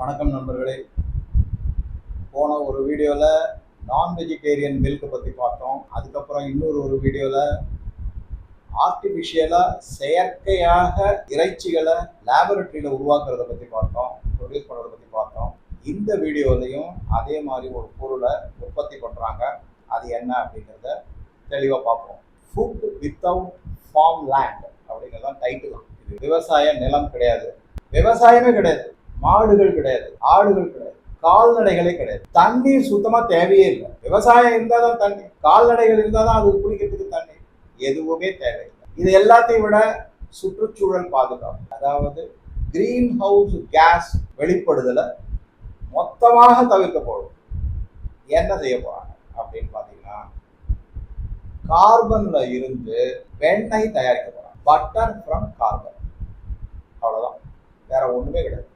வணக்கம் நண்பர்களே. போன ஒரு வீடியோவில் நான் வெஜிடேரியன் மில்க் பற்றி பார்த்தோம். அதுக்கப்புறம் இன்னொரு ஒரு வீடியோவில் ஆர்டிஃபிஷியலாக செயற்கையாக இறைச்சிகளை லேபரட்டரியில் உருவாக்குறத பற்றி பார்த்தோம். ப்ரொடியூஸ் பண்ணுறத பற்றி பார்த்தோம். இந்த வீடியோலையும் அதே மாதிரி ஒரு பொருளை உற்பத்தி பண்ணுறாங்க அது என்ன அப்படிங்கிறத தெளிவாக பார்ப்போம். ஃபுட் வித்தவுட் ஃபார்ம் லேண்ட் அப்படிங்கிறது டைட்டில் இது விவசாய நிலம் கிடையாது. விவசாயமே கிடையாது. மாடுகள் கிடையாது ஆடுகள் கிடையாது கால்நடைகளே கிடையாது. தண்ணீர் சுத்தமா தேவையே இல்லை. விவசாயம் இருந்தால் தான் தண்ணி கால்நடைகள் இருந்தால் தான் அது குடிக்கிறதுக்கு தண்ணி எதுவுமே தேவையில்லை. இது எல்லாத்தையும் விட சுற்றுச்சூழல் பாதுகாப்பு. அதாவது கிரீன் ஹவுஸ் கேஸ் வெளிப்படுதலை மொத்தமாக தவிர்க்கப்படும். என்ன செய்ய போறாங்க அப்படின்னு பார்த்தீங்கன்னா கார்பன்ல இருந்து வெண்ணெய் தயாரிக்க போறாங்க. பட்டர் ஃப்ரம் கார்பன் அவ்வளோதான் வேற ஒன்றுமே கிடையாது.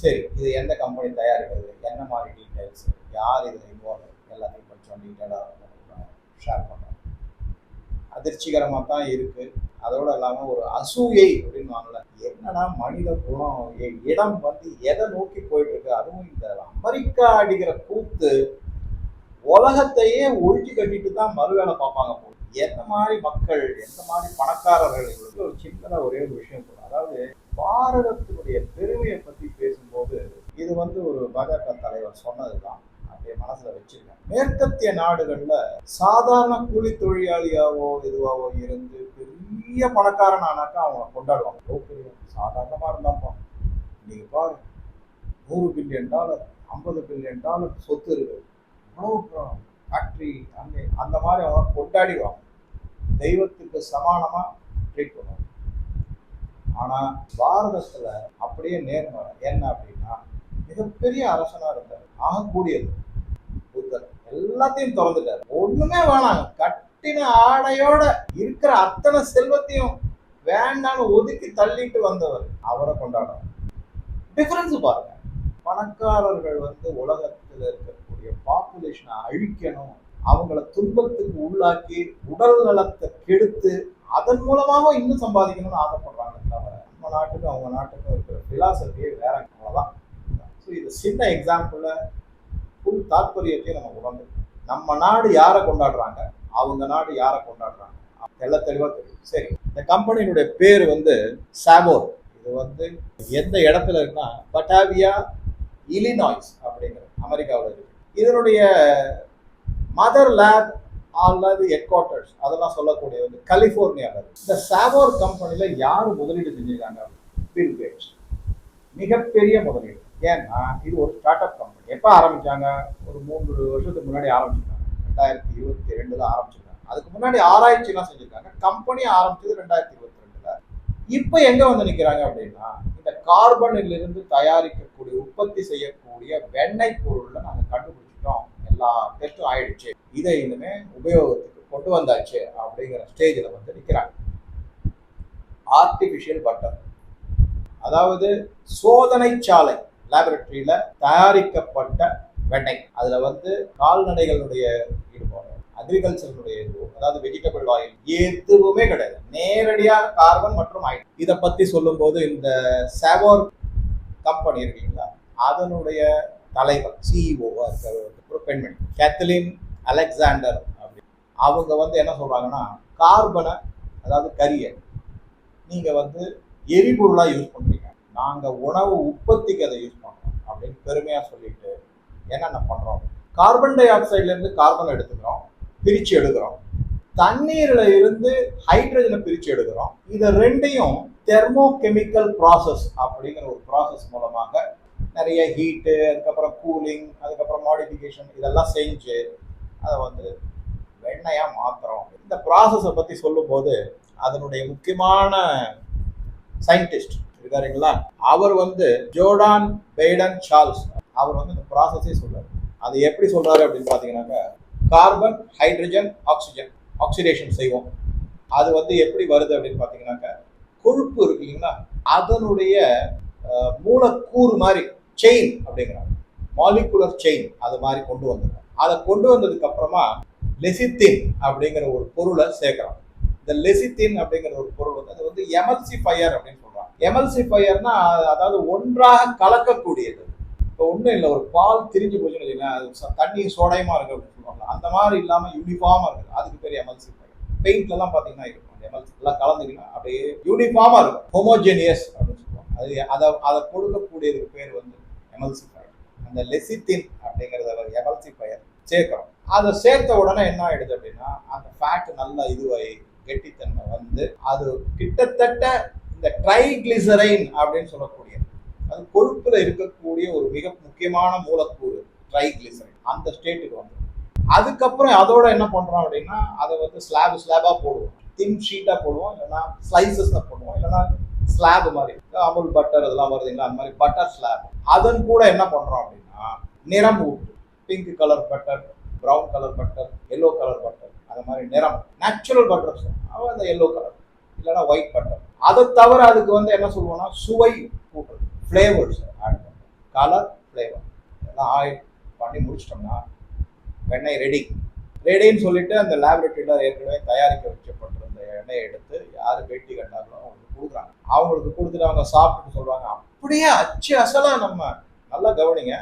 சரி இது எந்த கம்பெனி தயாரிக்கிறது? என்ன மாதிரி டீட்டெயில்ஸ் யார் இதில் இன்வால்வ் எல்லாத்தையும் கொஞ்சம் டீட்டெயிலாக ஷேர் பண்ணுறோம் அதிர்ச்சிகரமாக தான் இருக்குது அதோடு இல்லாமல் ஒரு அசூயை அப்படின்னு வாங்கல. என்னன்னா மனித குணம் இடம் வந்து எதை நோக்கி போயிட்டு இருக்கு அதுவும் இந்த அமெரிக்கா அடிக்கிற கூத்து உலகத்தையே ஒழிச்சு கட்டிட்டு தான் மறுவேலை பார்ப்பாங்க போல. எந்த மாதிரி மக்கள் எந்த மாதிரி பணக்காரர்கள்? ஒரு சின்னதாக ஒரே ஒரு விஷயம் அதாவது பாரதத்தினுடைய பெருமையை பற்றி பேச போது இது வந்து ஒரு பாஜக தலைவர் சொன்னதுதான். அப்படியே மனசுல வச்சிருக்கேன் மேற்கத்திய நாடுகள்ல சாதாரண கூலி தொழிலாளியாவோ இதுவாவோ இருந்து பெரிய பணக்காரன் ஆனாக்கா அவங்கள கொண்டாடுவாங்க. பெரிய சாதாரணமா இருந்தாப்பா நீங்க பாரு நூறு பில்லியன் டாலர் ஐம்பது பில்லியன் டாலர் சொத்து இருக்கு. அவ்வளோ ஃபேக்ட்ரி அந்த அந்த மாதிரி அவங்க கொண்டாடிவாங்க தெய்வத்துக்கு சமானமா ட்ரீட் பண்ணுவாங்க. ஆனா பாரதத்துல அப்படியே நேர்மறை என்ன அப்படின்னா மிகப்பெரிய அரசனா இருந்தார் ஆகக்கூடியது புத்தர். எல்லாத்தையும் திறந்துட்டார். ஒண்ணுமே வேணாம் கட்டின ஆடையோட இருக்கிற அத்தனை செல்வத்தையும் வேண்டாம்னு ஒதுக்கி தள்ளிட்டு வந்தவர் அவரை கொண்டாடுறார். டிஃபரன்ஸ் பாருங்க. பணக்காரர்கள் வந்து உலகத்துல இருக்கக்கூடிய பாப்புலேஷனை அழிக்கணும் அவங்கள துன்பத்துக்கு உள்ளாக்கி உடல் நலத்தை கெடுத்து அதன் மூலமாக இன்னும் சம்பாதிக்கணும்னு ஆசைப்படுறாங்க தவிர நம்ம நாட்டுக்கும் அவங்க நாட்டுக்கும் இருக்கிற பிலாசபியே வேற அவ்வளோதான் ஸோ இது சின்ன எக்ஸாம்பிளில் ஃபுல் தாற்பயத்தையும் நம்ம உணர்ந்து நம்ம நாடு யாரை கொண்டாடுறாங்க? அவங்க நாடு யாரை கொண்டாடுறாங்க? தெள்ள தெளிவாக தெரியும். சரி இந்த கம்பெனியினுடைய பேர் வந்து சாபோர் இது வந்து எந்த இடத்துல இருக்குன்னா பட்டாவியா இலினாய்ஸ் அப்படிங்கிற அமெரிக்காவில் இருக்கு. இதனுடைய மதர் லேப் அல்லது ஹெட் குவார்ட்டர்ஸ் அதெல்லாம் சொல்லக்கூடிய வந்து கலிஃபோர்னியாவில் இந்த சாவோர் கம்பெனியில் யார் முதலீடு செஞ்சிருக்காங்க? பில் கேட்ஸ் மிகப்பெரிய முதலீடு. ஏன்னா இது ஒரு ஸ்டார்ட் அப் கம்பெனி எப்போ ஆரம்பித்தாங்க ஒரு மூன்று வருஷத்துக்கு முன்னாடி ஆரம்பிச்சிருக்காங்க. ரெண்டாயிரத்தி இருபத்தி ரெண்டு தான் ஆரம்பிச்சிருக்காங்க. அதுக்கு முன்னாடி ஆராய்ச்சிலாம் செஞ்சிருக்காங்க. கம்பெனி ஆரம்பிச்சது ரெண்டாயிரத்தி இருபத்தி ரெண்டில். இப்போ எங்கே வந்து நிற்கிறாங்க அப்படின்னா இந்த கார்பனில் இருந்து தயாரிக்கக்கூடிய உற்பத்தி செய்யக்கூடிய வெண்ணெய் பொருளில் நாங்கள் கண்டுபிடிச்சோம் எல்லா டெஸ்ட்டும் ஆயிடுச்சு. இதை இனிமே உபயோகத்துக்கு கொண்டு வந்தாச்சு அப்படிங்கிற ஸ்டேஜில் வந்து நிற்கிறாங்க ஆர்டிஃபிஷியல் பட்டன் அதாவது சோதனை சாலை லேபரட்டரியில தயாரிக்கப்பட்ட வெண்ணெய். அதுல வந்து கால்நடைகளுடைய ஈடுபாடு அக்ரிகல்ச்சருடைய அதாவது வெஜிடபிள் ஆயில் எதுவுமே கிடையாது. நேரடியாக கார்பன் மற்றும் ஆயில் இதை பத்தி சொல்லும்போது இந்த சேவோர் கம்பெனி இருக்கீங்களா அதனுடைய தலைவர் சிஇஓவா இருக்கிற ஒரு பெண்மணி கேத்தலின் அலெக்சாண்டர் அப்படின்னு அவங்க வந்து என்ன சொல்கிறாங்கன்னா கார்பனை அதாவது கரியை நீங்கள் வந்து எரிபொருளாக யூஸ் பண்ணுறீங்க நாங்கள் உணவு உற்பத்திக்கு அதை யூஸ் பண்ணுறோம் அப்படின்னு பெருமையாக சொல்லிட்டு என்னென்ன பண்ணுறோம் கார்பன் டை ஆக்சைட்லேருந்து கார்பனை கார்பன் எடுத்துக்கிறோம் பிரித்து எடுக்கிறோம். தண்ணீரில் இருந்து ஹைட்ரஜனை பிரித்து எடுக்கிறோம். இதை ரெண்டையும் தெர்மோ கெமிக்கல் ப்ராசஸ் அப்படிங்கிற ஒரு ப்ராசஸ் மூலமாக நிறைய ஹீட்டு அதுக்கப்புறம் கூலிங் அதுக்கப்புறம் மாடிஃபிகேஷன் இதெல்லாம் செஞ்சு அதை வந்து வெண்ணையாக மாற்றுறோம் இந்த ப்ராசஸை பற்றி சொல்லும்போது அதனுடைய முக்கியமான சயின்டிஸ்ட் இருக்காருங்களா? அவர் வந்து ஜோர்டான் பெய்டன் சார்ல்ஸ். அவர் வந்து இந்த ப்ராசஸே சொல்றாரு. அது எப்படி சொல்றாரு அப்படின்னு பார்த்தீங்கன்னாக்கா கார்பன் ஹைட்ரஜன் ஆக்சிஜன் ஆக்சிடேஷன் செய்வோம். அது வந்து எப்படி வருது அப்படின்னு பார்த்தீங்கன்னாக்கா கொழுப்பு இருக்கு இல்லைங்களா? அதனுடைய மூலக்கூறு மாதிரி செயின் அப்படிங்கிறாங்க. மாலிகுலர் செயின் அது மாதிரி கொண்டு வந்துடும் அதை கொண்டு வந்ததுக்கு அப்புறமா லெசித்தின் அப்படிங்கிற ஒரு பொருளை சேர்க்கிறோம் இந்த லெசித்தின் அப்படிங்கிற ஒரு பொருள் வந்து அது வந்து எமல்சிஃபயர் அப்படின்னு சொல்றாங்க. எமல்சிஃபயர்னா அதாவது ஒன்றாக கலக்கக்கூடியது. இப்போ ஒன்றும் இல்லை ஒரு பால் திரிஞ்சு போச்சுன்னு வச்சுக்கோங்களேன் அது தண்ணி சோடையமாக இருக்குது அப்படின்னு சொல்லுவாங்க. அந்த மாதிரி இல்லாமல் யூனிஃபார்மாக இருக்குது அதுக்கு பேர் எமல்சி பெயிண்ட்ல பார்த்தீங்கன்னா இருக்கும். எமல்சி எல்லாம் கலந்துக்கலாம் அப்படியே யூனிஃபார்மாக இருக்கும். ஹோமோஜெனியஸ் அப்படின்னு சொல்லுவாங்க. அது அதை அதை கொடுக்கக்கூடியதுக்கு பேர் வந்து எமல்சிஃபயர் அந்த லெசித்தின் அப்படிங்கிறத எமல்சிஃபயர் சேர்க்கிறோம். அதை சேர்த்த உடனே என்ன ஆயிடுது அப்படின்னா அந்த ஃபேட் நல்லா இதுவாகி கெட்டித்தன்மை வந்து அது கிட்டத்தட்ட இந்த ட்ரைகிளிசரைன் அப்படின்னு சொல்லக்கூடியது. அது கொழுப்புல இருக்கக்கூடிய ஒரு மிக முக்கியமான மூலக்கூறு ட்ரைகிளிசரைன் அந்த ஸ்டேட்டுக்கு வந்து அதுக்கப்புறம் அதோட என்ன பண்றோம் அப்படின்னா அதை வந்து ஸ்லாப் ஸ்லாபா போடுவோம். தின் ஷீட்டா போடுவோம் இல்லைன்னா ஸ்லைசஸ்ல போடுவோம் இல்லைன்னா ஸ்லாப் மாதிரி. அமுல் பட்டர் இதெல்லாம் வருதுங்களா? அந்த மாதிரி பட்டர் ஸ்லாப் அதன் கூட என்ன பண்ணுறோம் அப்படின்னா நிறம் ஊட்டு. Pink colour butter brown colour butter yellow colour butter அந்த மாதிரி நிறம். நேச்சுரல் பட்டர் அவன் அந்த எல்லோ கலர் இல்லைன்னா ஒயிட் பட்டர் அதை தவிர அதுக்கு வந்து என்ன சொல்லுவோம்னா சுவை கூட்டுறது ஃப்ளேவர்ஸ் ஆட் பண்ணுறோம் கலர் ஃப்ளேவர் இதெல்லாம் ஆயில் பண்ணி முடிச்சிட்டோம்னா வெண்ணெய் ரெடி ரெடின்னு சொல்லிட்டு அந்த லேபரேட்டரியில் ஏற்கனவே தயாரிக்க வச்சப்பட்டிருந்த எண்ணெயை எடுத்து யார் பேட்டி கட்டாங்களோ அவங்களுக்கு கொடுக்குறாங்க. அவங்களுக்கு கொடுத்துட்டு அவங்க சாப்பிட்டு சொல்லுவாங்க அப்படியே அச்சு அசலாக நம்ம நல்லா கவனிங்க.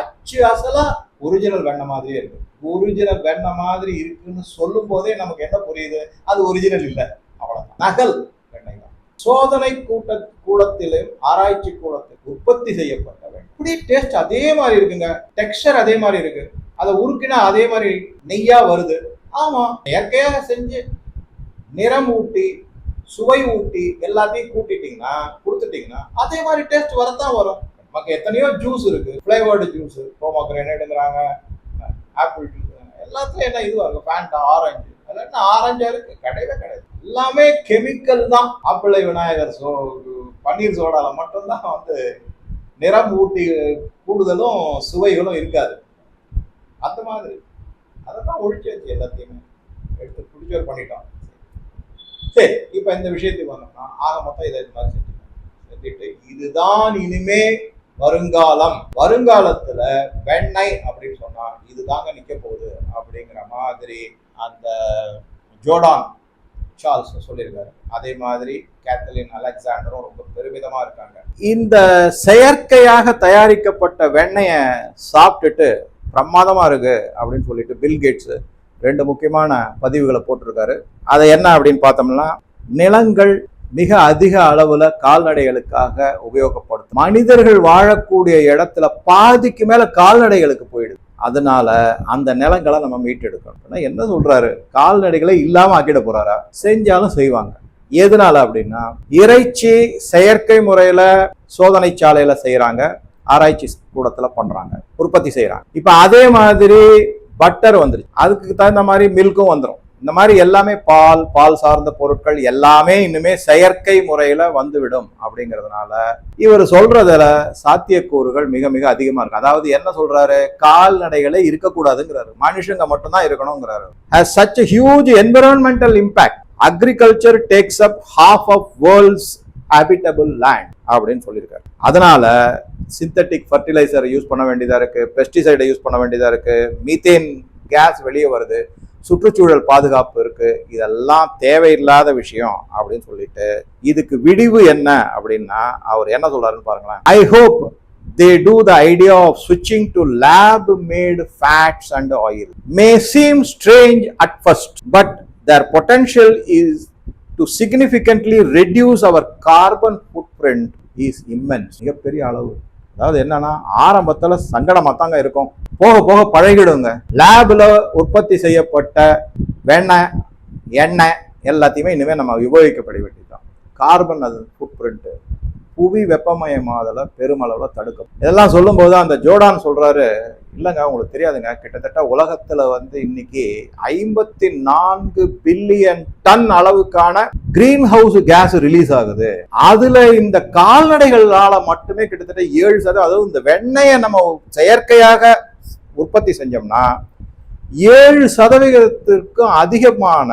அச்சு அசலாக ஒரிஜினல் வெண்ணெய் மாதிரியே இருக்கு. ஒரிஜினல் வெண்ணெய் மாதிரி இருக்குன்னு சொல்லும் போதே நமக்கு என்ன புரியுது? அது ஒரிஜினல் இல்லை. அவ்வளோதான் நகல் வெண்ணெய் தான் சோதனை கூட்ட கூடத்திலும் ஆராய்ச்சி கூடத்தில் உற்பத்தி செய்யப்பட்ட வெண்ணெய். இப்படி டேஸ்ட் அதே மாதிரி இருக்குங்க. டெக்ஸ்டர் அதே மாதிரி இருக்குது அதை உருக்கினா அதே மாதிரி நெய்யா வருது. ஆமா இயற்கையாக செஞ்சு நிறம் ஊட்டி சுவை ஊட்டி எல்லாத்தையும் கூட்டிட்டீங்கன்னா கொடுத்துட்டீங்கன்னா அதே மாதிரி டேஸ்ட் வரத்தான் வரும். நமக்கு எத்தனையோ ஜூஸ் இருக்கு. ஃப்ளேவர்டு ஜூஸ் ப்ரோமோக்ரேனேட்டுங்கிறாங்க ஆப்பிள் ஜூஸ் எல்லாத்துலயும் என்ன இதுவாக இருக்கு? ஃபேண்டா ஆரஞ்சு அதில் என்ன ஆரஞ்சா இருக்கு? கிடையவே கிடையாது. எல்லாமே கெமிக்கல் தான். ஆப்பிளை விநாயகர் சோ பன்னீர் சோடால மட்டும்தான் வந்து நிறம் ஊட்டி கூடுதலும் சுவைகளும் இருக்காது. அந்த மாதிரி. அதை தான் ஒழிச்சாச்சு எல்லாத்தையுமே. எடுத்து பிடிச்சவர் பண்ணிட்டோம். சரி. இப்போ இந்த விஷயத்துக்கு வந்தோம்னா ஆக மொத்தம் இதை இது மாதிரி செஞ்சுக்கணும் செஞ்சுட்டு இதுதான் இனிமே வருங்காலம். வருங்காலத்துல வெண்ணெய் அப்படின்னு சொன்னா இதுதாங்க நிக்க போகுது அப்படிங்கிற மாதிரி அந்த ஜோர்டான் சார்ல்ஸ் சொல்லியிருக்காரு. அதே மாதிரி கேத்தலின் அலெக்சாண்டரும் ரொம்ப பெருமிதமா இருக்காங்க. இந்த செயற்கையாக தயாரிக்கப்பட்ட வெண்ணெயை சாப்பிட்டுட்டு பிரமாதமாக இருக்குது அப்படின்னு சொல்லிட்டு பில்கேட்ஸு ரெண்டு முக்கியமான பதிவுகளை போட்டிருக்காரு. அதை என்ன அப்படின்னு பார்த்தோம்னா நிலங்கள் மிக அதிக அளவில் கால்நடைகளுக்காக உபயோகப்படுத்தும். மனிதர்கள் வாழக்கூடிய இடத்துல பாதிக்கு மேலே கால்நடைகளுக்கு போயிடுது. அதனால அந்த நிலங்களை நம்ம மீட்டெடுக்கணும். என்ன சொல்றாரு? கால்நடைகளை இல்லாமல் ஆக்கிட போறாரா? செஞ்சாலும் செய்வாங்க. எதனால அப்படின்னா இறைச்சி செயற்கை முறையில சோதனை சாலையில செய்யறாங்க ஆராய்ச்சி கூடத்துல பண்றாங்க உற்பத்தி செய்யறாங்க இப்ப அதே மாதிரி பட்டர் வந்துருச்சு. அதுக்கு தகுந்த மாதிரி மில்க்கும் வந்துடும் இந்த மாதிரி எல்லாமே பால் பால் சார்ந்த பொருட்கள் எல்லாமே இனிமே செயற்கை முறையில வந்துவிடும் அப்படிங்கிறதுனால இவர் சொல்றதுல சாத்தியக்கூறுகள் மிக மிக அதிகமா இருக்கு. அதாவது என்ன சொல்றாரு? கால்நடைகளே இருக்கக்கூடாதுங்கிறாரு. மனுஷங்க மட்டும்தான் இருக்கணுங்கிறாரு. Has such a huge environmental impact. Agriculture takes half of world's world's land அப்படின்னு சொல்லியிருக்காரு. அதனால சிந்தட்டிக் ஃபர்டிலைசர் யூஸ் பண்ண வேண்டியதாக இருக்குது பெஸ்டிசைடை யூஸ் பண்ண வேண்டியதாக இருக்குது மீத்தேன் கேஸ் வெளியே வருது. சுற்றுச்சூழல் பாதுகாப்பு இருக்குது இதெல்லாம் தேவையில்லாத விஷயம் அப்படின்னு சொல்லிட்டு இதுக்கு விடிவு என்ன அப்படின்னா அவர் என்ன சொல்கிறாருன்னு பாருங்களேன். I hope they do the idea of switching to lab made fats and oil. May seem strange at first but their potential is to significantly reduce our carbon footprint is immense. மிகப்பெரிய அளவு. அதாவது என்னன்னா ஆரம்பத்துல சங்கடமா தாங்க இருக்கும். போக போக பழகிடுங்க. லேபில் உற்பத்தி செய்யப்பட்ட வெண்ணெய் எண்ணெய் எல்லாத்தையுமே இனிமே நம்ம உபயோகிக்கப்பட வேண்டியதுதான். கார்பன் அது ஃபுட் பிரிண்ட்டு புவி வெப்பமயமாதலை பெருமளவில் தடுக்கும். இதெல்லாம் சொல்லும்போது அந்த ஜோடான் சொல்கிறாரு இல்லைங்க உங்களுக்கு தெரியாதுங்க. கிட்டத்தட்ட உலகத்தில் வந்து இன்னைக்கு ஐம்பத்தி நான்கு பில்லியன் டன் அளவுக்கான கிரீன் ஹவுஸ் கேஸ் ரிலீஸ் ஆகுது. அதுல இந்த கால்நடைகளால மட்டுமே கிட்டத்தட்ட ஏழு சதவீதம் அதாவது இந்த வெண்ணெயை நம்ம செயற்கையாக உற்பத்தி செஞ்சோம்னா ஏழு சதவீதத்திற்கும் அதிகமான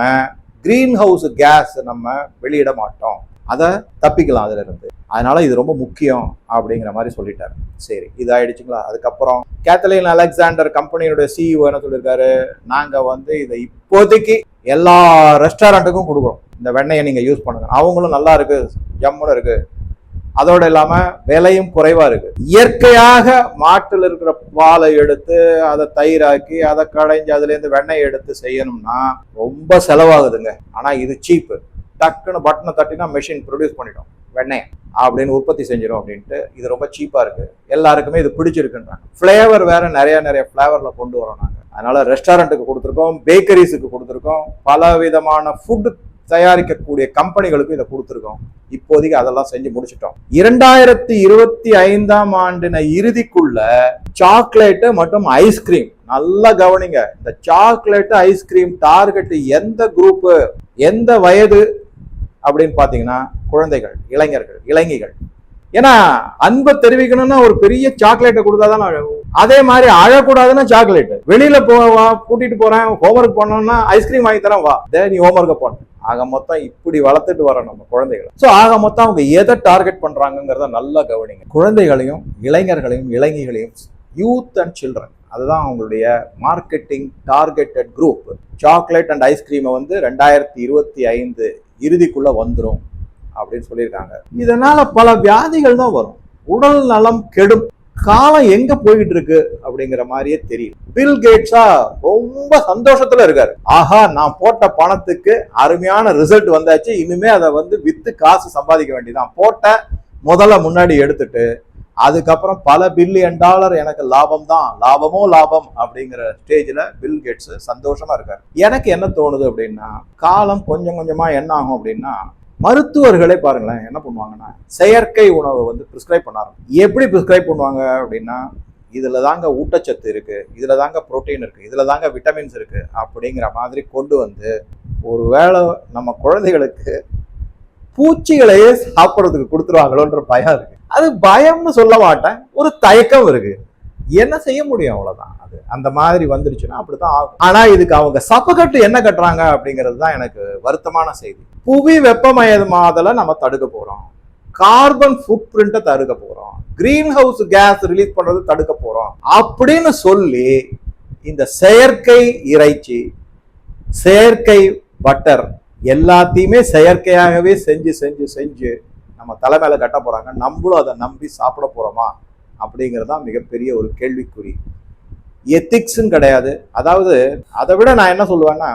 கிரீன் ஹவுஸ் கேஸ் நம்ம வெளியிட மாட்டோம். அதை தப்பிக்கலாம் அதுல இருந்து அதனால இது ரொம்ப முக்கியம் அப்படிங்கிற மாதிரி சொல்லிட்டார். சரி இதாயிடுச்சுங்களா? அதுக்கப்புறம் கேத்தலின் அலெக்சாண்டர் கம்பெனியோட சிஇஓ என்ன சொல்லியிருக்காரு நாங்க வந்து இதை இப்போதைக்கு எல்லா ரெஸ்டாரண்ட்டுக்கும் கொடுக்குறோம். இந்த வெண்ணெயை நீங்க யூஸ் பண்ணுங்க. அவங்களும் நல்லா இருக்கு ஜம்முன்னு இருக்கு. அதோடு இல்லாமல் விலையும் குறைவாக இருக்கு. இயற்கையாக மாட்டில் இருக்கிற பாலை எடுத்து அதை தயிராக்கி அதை கடைஞ்சு அதுலேருந்து வெண்ணெய் எடுத்து செய்யணும்னா ரொம்ப செலவாகுதுங்க. ஆனால் இது சீப்பு. டக்குன்னு பட்டனை தட்டினா மெஷின் ப்ரொடியூஸ் பண்ணிடும். வெண்ணெய் அப்படின்னு உற்பத்தி செஞ்சிடும் அப்படின்ட்டு இது ரொம்ப சீப்பாக இருக்கு. எல்லாருக்குமே இது பிடிச்சிருக்குன்றாங்க. ஃப்ளேவர் வேற நிறைய நிறைய ஃப்ளேவரில் கொண்டு வரோம் நாங்கள் அதனால ரெஸ்டாரண்ட்டுக்கு கொடுத்துருக்கோம் பேக்கரிஸுக்கு கொடுத்துருக்கோம் பல விதமான ஃபுட் தயாரிக்கக்கூடிய கம்பெனிகளுக்கும் இதை கொடுத்துருக்கோம். இப்போதைக்கு அதெல்லாம் செஞ்சு முடிச்சிட்டோம். இரண்டாயிரத்தி இருபத்தி ஐந்தாம் ஆண்டின இறுதிக்குள்ள சாக்லேட்டு மற்றும் ஐஸ்கிரீம் நல்லா கவனிங்க. இந்த சாக்லேட்டு ஐஸ்கிரீம் டார்கெட் எந்த குரூப்பு எந்த வயது அப்படின்னு பார்த்தீங்கன்னா குழந்தைகள் இளைஞர்கள் இளைஞிகள். ஏன்னா அன்பை தெரிவிக்கணும்னா ஒரு பெரிய சாக்லேட்டை கொடுத்தாதான் அழகும் அதே மாதிரி அழக்கூடாதுன்னா சாக்லேட் வெளியில போவா கூட்டிட்டு போறேன் ஹோம்ஒர்க் பண்ணணும்னா ஐஸ்கிரீம் வாங்கி தரேன் வா. தே நீ ஹோம்ஒர்க்கை பண்ணு ஆக மொத்தம் இப்படி வளர்த்துட்டு வரோம் நம்ம குழந்தைகளை. ஸோ ஆக மொத்தம் அவங்க எதை டார்கெட் பண்றாங்கிறத நல்லா கவனிங்க. குழந்தைகளையும் இளைஞர்களையும் இளைஞர்களையும் யூத் அண்ட் சில்ட்ரன் அதுதான் அவங்களுடைய marketing targeted group chocolate and ஐஸ்கிரீமை வந்து ரெண்டாயிரத்தி இருபத்தி ஐந்து இறுதிக்குள்ளே வந்துடும் அப்படின்னு சொல்லியிருக்காங்க. இதனால் பல வியாதிகள் தான் வரும். உடல் நலம் கெடும். காலம் எங்க போய்கிட்டு இருக்கு அப்படிங்கிற மாதிரியே தெரியும் பில் கேட்ஸா ரொம்ப சந்தோஷத்துல இருக்காரு. ஆஹா நான் போட்ட பணத்துக்கு அருமையான ரிசல்ட் வந்தாச்சு. இனிமே அதை வந்து வித்து காசு சம்பாதிக்க வேண்டியதான் போட்ட முதல்ல முன்னாடி எடுத்துட்டு அதுக்கப்புறம் பல பில்லியன் டாலர் எனக்கு லாபம் தான் லாபமோ லாபம் அப்படிங்கிற ஸ்டேஜில் பில் கேட்ஸ் சந்தோஷமா இருக்கார். எனக்கு என்ன தோணுது அப்படின்னா காலம் கொஞ்சம் கொஞ்சமா என்ன ஆகும் அப்படின்னா மருத்துவர்களே பாருங்களேன் என்ன பண்ணுவாங்கன்னா செயற்கை உணவை வந்து ப்ரிஸ்கிரைப் பண்ண எப்படி ப்ரிஸ்கிரைப் பண்ணுவாங்க அப்படின்னா இதில் தாங்க ஊட்டச்சத்து இருக்குது இதில் தாங்க புரோட்டீன் இருக்குது இதில் தாங்க விட்டமின்ஸ் இருக்குது அப்படிங்கிற மாதிரி கொண்டு வந்து ஒரு வேளை நம்ம குழந்தைகளுக்கு பூச்சிகளையே சாப்பிட்றதுக்கு கொடுத்துருவாங்களோன்ற பயம் இருக்குது அது பயம்னு சொல்ல மாட்டேன். ஒரு தயக்கம் இருக்கு. என்ன செய்ய முடியும் அவ்வளவுதான். அது அந்த மாதிரி வந்துருச்சுன்னா அப்படிதான் ஆகும். ஆனா இதுக்கு அவங்க சப்பக்கட்டு என்ன கட்டுறாங்க அப்படிங்கிறது தான் எனக்கு வருத்தமான செய்தி. புவி வெப்பமயமாதலை நம்ம தடுக்க போறோம். கார்பன் ஃபுட் பிரிண்ட்டை தடுக்க போறோம். கிரீன் ஹவுஸ் கேஸ் ரிலீஸ் பண்றது தடுக்க போறோம். அப்படின்னு சொல்லி இந்த செயற்கை இறைச்சி செயற்கை பட்டர் எல்லாத்தையுமே செயற்கையாகவே செஞ்சு செஞ்சு செஞ்சு நம்ம தலை மேலே கட்ட போறாங்க நம்மளும் அதை நம்பி சாப்பிட போறோமா? அப்படிங்கிறது தான் மிகப்பெரிய ஒரு கேள்விக்குறி. எத்திக்ஸும் கிடையாது. அதாவது அதை விட நான் என்ன சொல்லுவேன்னா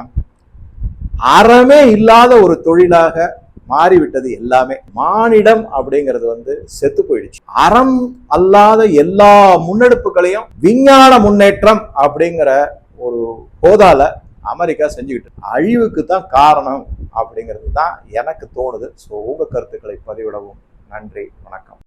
அறமே இல்லாத ஒரு தொழிலாக மாறிவிட்டது எல்லாமே. மானிடம் அப்படிங்கிறது வந்து செத்து போயிடுச்சு. அறம் அல்லாத எல்லா முன்னெடுப்புகளையும் விஞ்ஞான முன்னேற்றம் அப்படிங்கிற ஒரு போதால அமெரிக்கா செஞ்சுக்கிட்டு அழிவுக்கு தான் காரணம் அப்படிங்கிறது தான் எனக்கு தோணுது. ஸோ உங்கள் கருத்துக்களை பதிவிடவும். நன்றி. வணக்கம்.